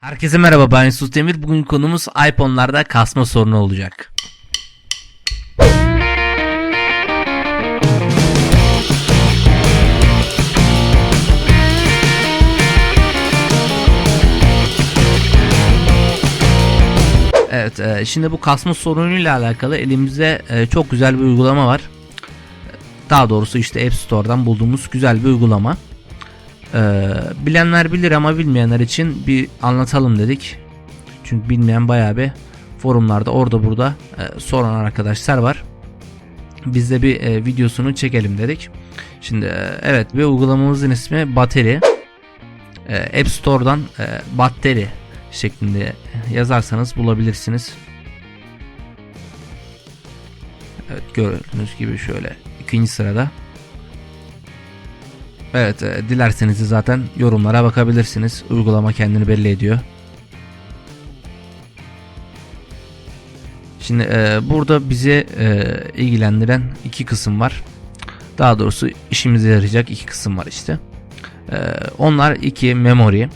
Herkese merhaba ben Yusuf Demir. Bugün konumuz iPhone'larda kasma sorunu olacak. Evet, e, şimdi bu kasma sorunuyla alakalı elimizde e, çok güzel bir uygulama var. Daha doğrusu işte App Store'dan bulduğumuz güzel bir uygulama. Ee, bilenler bilir ama bilmeyenler için bir anlatalım dedik. Çünkü bilmeyen bayağı bir forumlarda orada burada e, soran arkadaşlar var. Biz de bir e, videosunu çekelim dedik. Şimdi e, evet bir uygulamamızın ismi Bateri. E, App Store'dan e, Batteri şeklinde yazarsanız bulabilirsiniz. Evet gördüğünüz gibi şöyle ikinci sırada. Evet e, dilerseniz zaten yorumlara bakabilirsiniz. Uygulama kendini belli ediyor. Şimdi e, burada bizi e, ilgilendiren iki kısım var. Daha doğrusu işimize yarayacak iki kısım var işte. E, onlar iki memory. E,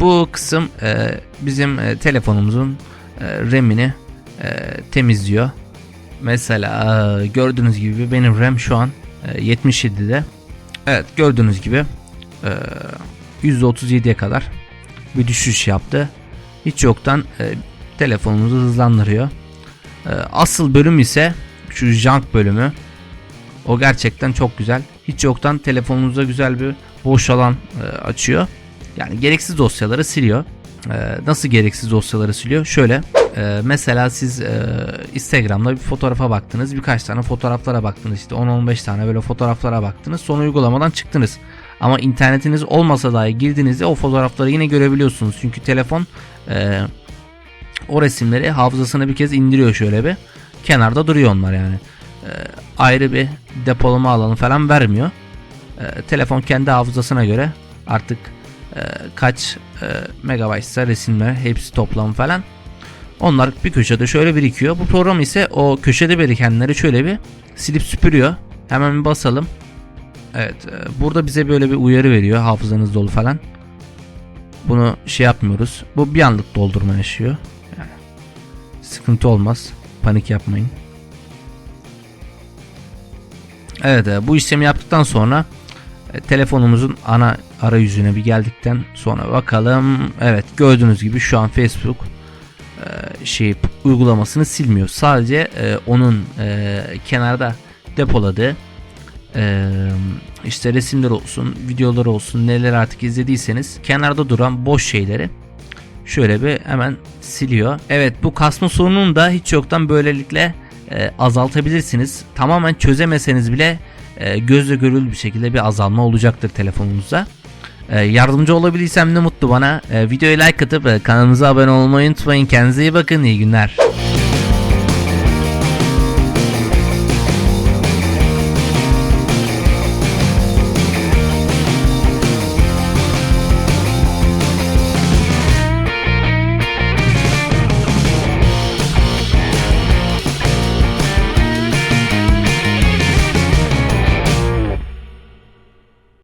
bu kısım e, bizim e, telefonumuzun e, RAM'ini e, temizliyor. Mesela e, gördüğünüz gibi benim RAM şu an e, 77'de. Evet gördüğünüz gibi e, %37'ye kadar bir düşüş yaptı. Hiç yoktan e, telefonumuzu hızlandırıyor. E, asıl bölüm ise şu junk bölümü. O gerçekten çok güzel. Hiç yoktan telefonunuza güzel bir boş alan e, açıyor. Yani gereksiz dosyaları siliyor. E, nasıl gereksiz dosyaları siliyor? Şöyle e, mesela siz e, Instagram'da bir fotoğrafa baktınız. Birkaç tane fotoğraflara baktınız. işte 10-15 tane böyle fotoğraflara baktınız. Sonra uygulamadan çıktınız. Ama internetiniz olmasa dahi girdiğinizde o fotoğrafları yine görebiliyorsunuz. Çünkü telefon e, o resimleri hafızasına bir kez indiriyor şöyle bir. Kenarda duruyor onlar yani. E, ayrı bir depolama alanı falan vermiyor. E, telefon kendi hafızasına göre artık e, kaç e, megabaytsa resimler hepsi toplam falan. Onlar bir köşede şöyle birikiyor. Bu program ise o köşede birikenleri şöyle bir silip süpürüyor. Hemen bir basalım. Evet e, burada bize böyle bir uyarı veriyor hafızanız dolu falan. Bunu şey yapmıyoruz. Bu bir anlık doldurma yaşıyor. Yani sıkıntı olmaz. Panik yapmayın. Evet e, bu işlemi yaptıktan sonra e, telefonumuzun ana arayüzüne bir geldikten sonra bakalım. Evet gördüğünüz gibi şu an Facebook şey uygulamasını silmiyor. Sadece e, onun e, kenarda depoladığı e, işte resimler olsun, videolar olsun, neler artık izlediyseniz kenarda duran boş şeyleri şöyle bir hemen siliyor. Evet bu kasma sorununu da hiç yoktan böylelikle e, azaltabilirsiniz. Tamamen çözemeseniz bile e, gözle görülür bir şekilde bir azalma olacaktır telefonunuzda. E, yardımcı olabilirsem ne mutlu bana. E, videoya like atıp e, kanalımıza abone olmayı unutmayın. Kendinize iyi bakın. İyi günler.